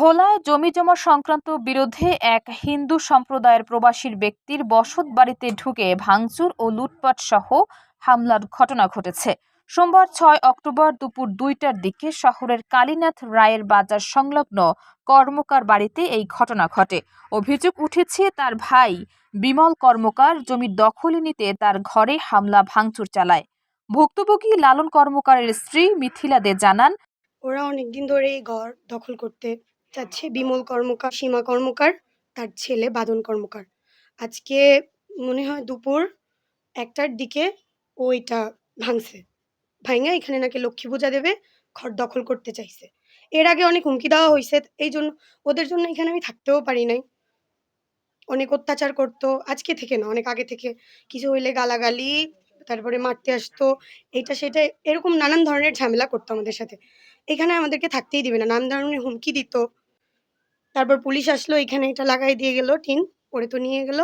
ভোলায় জমিজমা সংক্রান্ত বিরোধে এক হিন্দু সম্প্রদায়ের প্রবাসীর ব্যক্তির বসত বাড়িতে ঢুকে ভাঙচুর ও লুটপাট সহ হামলার ঘটনা ঘটেছে। সোমবার ছয় অক্টোবর দুপুর দুইটার দিকে শহরের কালীনাথ রায়ের বাজার সংলগ্ন কর্মকার বাড়িতে এই ঘটনা ঘটে। অভিযোগ উঠেছে, তার ভাই বিমল কর্মকার জমি দখলে নিতে তার ঘরে হামলা, ভাঙচুর চালায়। ভুক্তভোগী লালন কর্মকারের স্ত্রী মিথিলা দে জানান, ওরা অনেকদিন ধরে এই ঘর দখল করতে চাচ্ছে বিমল কর্মকার, সীমা কর্মকার, তার ছেলে বাদন কর্মকার। আজকে মনে হয় দুপুর একটার দিকে ও ভাঙছে। ভাঙা এখানে নাকি লক্ষ্মী পূজা দেবে, ঘর দখল করতে চাইছে। এর আগে অনেক হুমকি দেওয়া হয়েছে, এই জন্য ওদের জন্য এখানে আমি থাকতেও পারি নাই। অনেক অত্যাচার করতো, আজকে থেকে না, অনেক আগে থেকে। কিছু হইলে গালাগালি, তারপরে মারতে আসতো, এইটা সেটা, এরকম নানান ধরনের ঝামেলা করতো আমাদের সাথে। এখানে আমাদেরকে থাকতেই দিবে না, নানান ধরনের হুমকি দিত। তারপর পুলিশ আসলো, এখানে এটা লাগাই দিয়ে গেল, টিন ওরে তো নিয়ে গেল।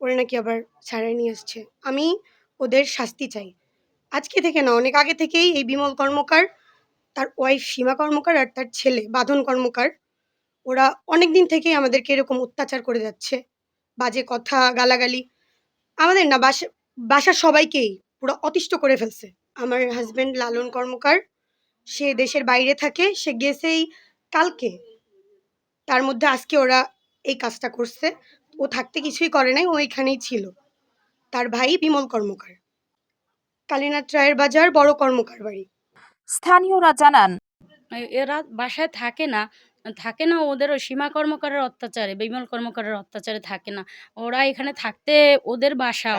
ওরে নাকি আবার ছাড়াই নিয়ে আসছে। আমি ওদের শাস্তি চাই। আজকে থেকে না, অনেক আগে থেকেই এই বিমল কর্মকার, তার ওয়াইফ সীমা কর্মকার আর তার ছেলে বাঁধন কর্মকার, ওরা অনেক দিন থেকেই আমাদেরকে এরকম অত্যাচার করে যাচ্ছে। বাজে কথা, গালাগালি। আমাদের না, বাসা, বাসার সবাইকেই পুরো অতিষ্ঠ করে ফেলছে। আমার হাজব্যান্ড লালন কর্মকার, সে দেশের বাইরে থাকে, সে গেছেই কালকে। তার মধ্যে আজকে ওরা এই কাজটা করছে। ও থাকতে কিছুই করে নাই ও এখানেই ছিল। তার ভাই বিমল কর্মকার। কালীনাথ রায়ের বাজার বড় কর্মকার বাড়ি। স্থানীয়রা জানান এরা বাসায় থাকে না। থাকে না ওদেরও সীমা কর্মকারের অত্যাচারে বিমল কর্মকারের অত্যাচারে থাকে না। ওরা এখানে থাকতে ওদের বাসা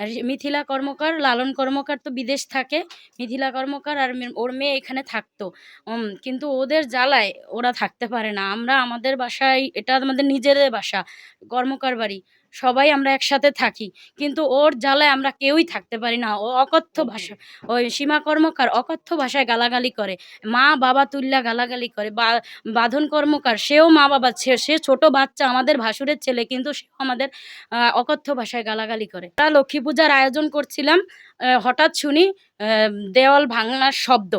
আর মিথিলা কর্মকার লালন কর্মকার তো বিদেশ থাকে। মিথিলা কর্মকার আর ওর মেয়ে এখানে থাকতো। কিন্তু ওদের জ্বালায় ওরা থাকতে পারে না। আমরা আমাদের বাসায় এটা আমাদের নিজেদের বাসা কর্মকার বাড়ি। সবাই আমরা একসাথে থাকি। কিন্তু ওর জ্বালায় আমরা কেউই থাকতে পারি না। ও অকথ্য ভাষা ওই সীমা কর্মকার অকথ্য ভাষায় গালাগালি করে। মা বাবা তুল্লা গালাগালি করে। বা বাঁধন কর্মকার সেও মা বাবা সে সে ছোট বাচ্চা আমাদের ভাসুরের ছেলে কিন্তু সেও আমাদের আহ, অকথ্য ভাষায় গালাগালি করে। আমরা লক্ষ্মী পূজার আয়োজন করছিলাম হঠাৎ শুনি আহ, দেওয়াল ভাঙার শব্দ।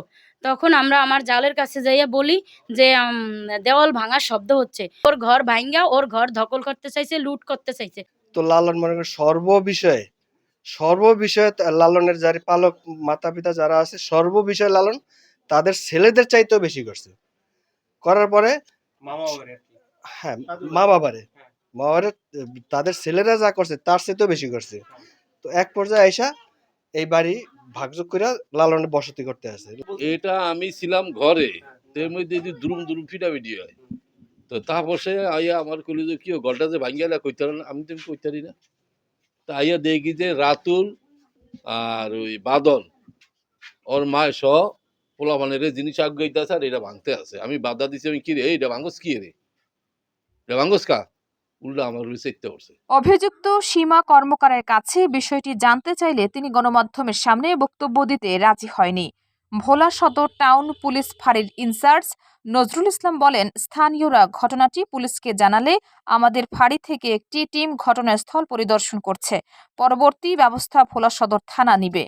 তখন আমরা আমার জালের কাছে যাইয়া বলি যে দেওয়াল ভাঙার শব্দ হচ্ছে। ওর ঘর ভাঙ্গা ওর ঘর দখল করতে চাইছে লুট করতে চাইছে। তো লালন মনে করেন সর্ব বিষয়ে সর্ব বিষয়ে লালনের যারা পালক মাতা পিতা যারা আছে সর্ব বিষয়ে লালন তাদের ছেলেদের চাইতেও বেশি করছে। করার পরে হ্যাঁ মা বাবারে মা বাবারে তাদের ছেলেরা যা করছে তার চাইতেও বেশি করছে। তো এক পর্যায়ে আইসা এই বাড়ি ভাগযোগ করে লালনের বসতি করতে আসে এটা আমি ছিলাম ঘরে, এর মধ্যে যদি দুরুম দুরুম ফিটাফিটি হয়। তো তারপর সে আইয়া আমার কইলো যে, কি ও গলটা যে ভাঙ্গিয়ালা কইতে পারে না? আমি তো কইতে পারি না। তা আইয়া দেখি যে রাতুল আর ওই বাদল, ওর মায় স পোলা মানে জিনিস আগাইতেছে আর এটা ভাঙতে আছে। আমি বাধা দিছি, আমি, কি রে এটা ভাঙ্গস কি রে? এটা ভাঙ্গস কা আমার পড়ছে। অভিযুক্ত সীমা কর্মকারের কাছে বিষয়টি জানতে চাইলে তিনি গণমাধ্যমের সামনে বক্তব্য দিতে রাজি হয়নি। ভোলা সদর টাউন পুলিশ ফাঁড়ির ইনচার্জ নজরুল ইসলাম বলেন, স্থানীয়রা ঘটনাটি পুলিশকে জানালে আমাদের ফাঁড়ি থেকে একটি টিম ঘটনাস্থল পরিদর্শন করছে। পরবর্তী ব্যবস্থা ভোলা সদর থানা নিবে।